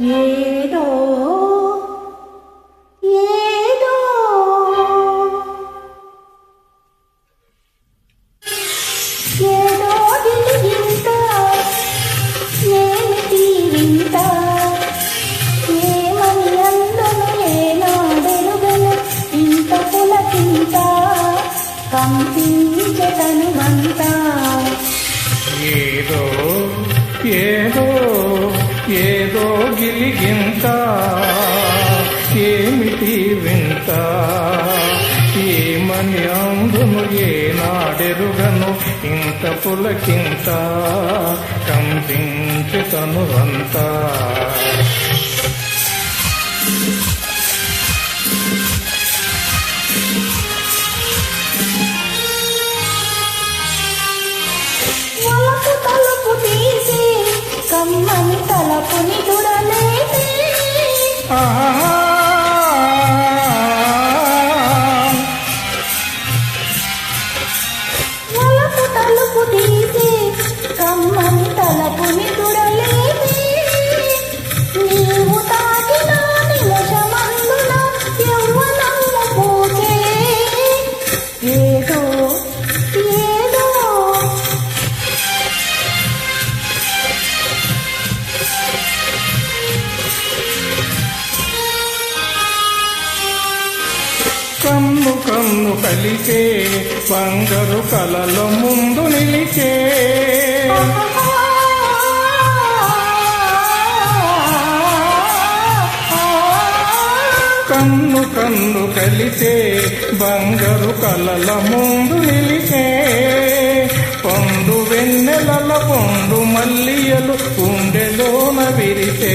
ఏదో ఏదో. ఏదో వింత ఏమిటి వింత? ఏమని అందను ఏనాడెరుగన ఇంత పులకింత? కంపించతను మంత ఏమిటి గింత ఏమిటి వింత ఏమని అందును ఏనాడెరుగను ఇంత పులకింత? కంపించి తనువంతా వలపు తీసి కమ్మని తలపుని దుడలేసి 啊 కమ్ము కన్ను కలిసే బంగారు కలలో ముందు నిలిచే కన్ను కన్ను కలిసే బంగారు కలల ముందు నిలిచే పొందు వెన్నెలల పొందు మల్లియలు గుండెలోన విరిసే.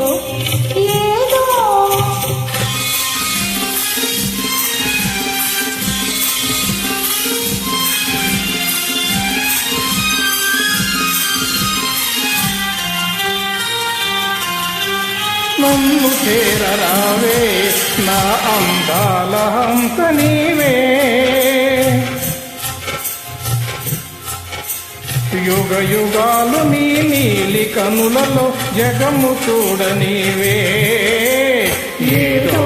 నన్ను చేరరావే నా అందాల హంస నీవే యుగ యుగాలు నీ నీలి కనులలో జగము చూడ నీవే ఏదో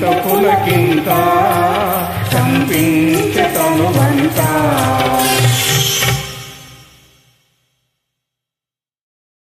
పులకింత కనిపించతను వంతా